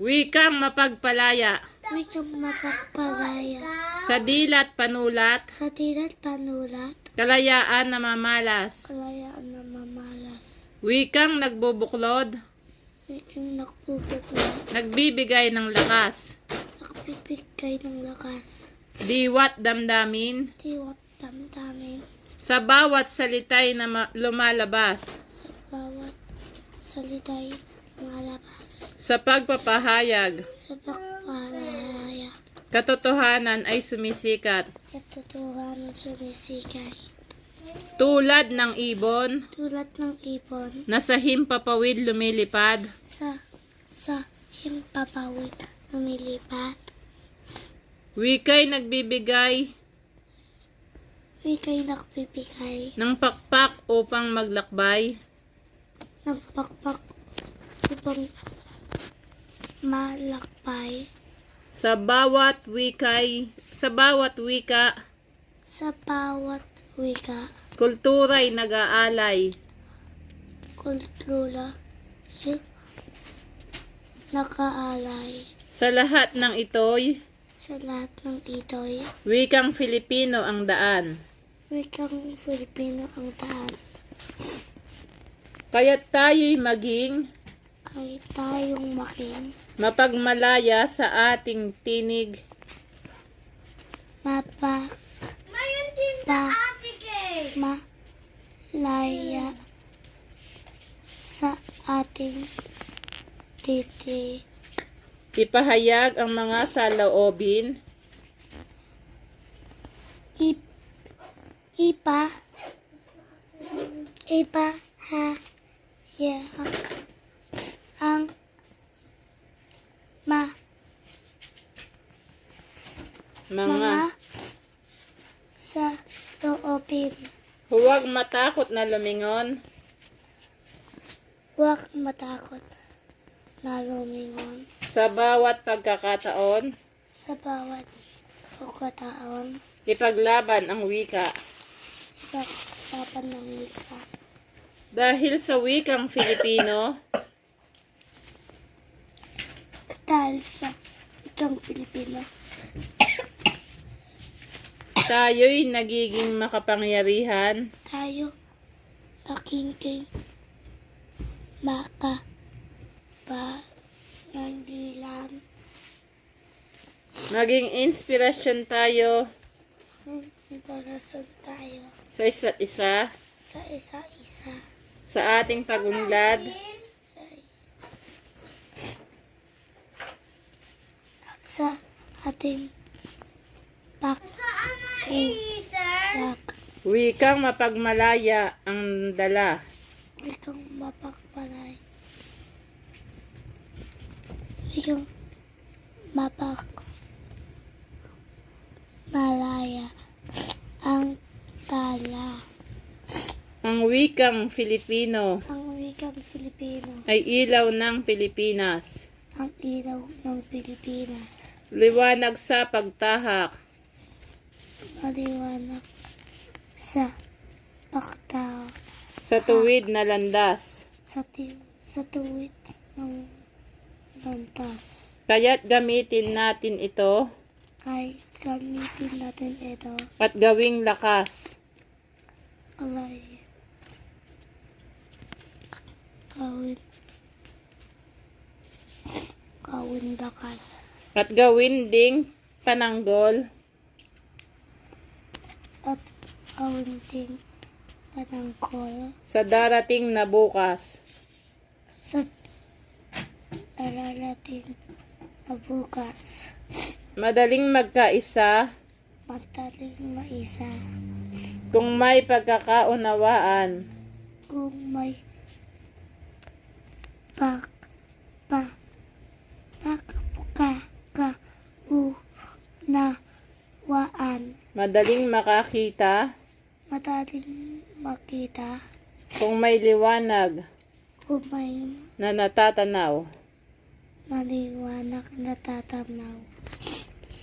Wikang mapagpalaya. Wikang mapagpalaya. Sa dilat panulat. Sa tilat panulat. Kalayaan na mamalas. Kalayaan na mamalas. Wikang nagbubuklod. Wikang nagpupukla. Nagbibigay ng lakas. Nakpipigay ng lakas. Diwat damdamin. Tiwat damdamin. Sa bawat salitay na ma- lumalabas. Sa bawat salita'y lumalabas. Sa pagpapahayag. Sa pagpalaya. Katotohanan ay sumisikat. Katotohanan sumisikay. Tulad ng ibon Tulad ng ibon. na sa himpapawid lumilipad. Sa sa himpapawid lumilipat. Wika'y nagbibigay Wika'y nakpipigay. ng pakpak upang maglakbay. Nagpakpak upang malakbay. Sa bawat wika'y sa bawat wika, Sa bawat wika, kultura'y nag-aalay. kultura, y- nakaalay. Sa lahat ng ito'y, Sa lahat ng ito'y, wikang Filipino ang daan. wikang Filipino ang daan. Kaya't tayo'y maging Kahit tayong making mapagmalaya sa ating tinig. mapa pa malaya sa ating titig. Ipahayag ang mga saloobin Ip, ipa, ipa, ha, ang, ma, mga mga, sa loobin. huwag matakot na lumingon. Huwag matakot na lumingon Sa bawat pagkakataon, sa bawat pagkataon. ipaglaban ang wika. Ipaglaban ng wika. Dahil sa wikang Filipino, Dahil sa ikang Pilipino, tayo'y nagiging makapangyarihan. Tayo nakingking maka pa nandilan Maging inspirasyon tayo ng ibarasyon tayo sa isa't isa, sa isa-isa sa ating pagunlad, sa, ating pak wikang mapagmalaya ang dala. ikang mapakpalay ikang mapak malaya ang tala Ang wikang Filipino ang wikang Filipino ay ilaw ng Pilipinas. ang ilaw ng Pilipinas. Liwanag sa pagtahak, maliwanag sa pakta sa tuwid na landas. sa, sa tuwid ng lantas. Kaya't gamitin natin ito Kahit gamitin natin ito, at gawing lakas. alay, gawin, gawin lakas, At gawin ding pananggol at gawin din panangkol sa darating na bukas. sa nararating na bukas. Madaling magkaisa Madaling maisa kung may pagkakaunawaan. kung may pak pa pak Madaling makakita. Madaling makita. Kung may liwanag. Kung may na natatanaw. maliwanag na tatanaw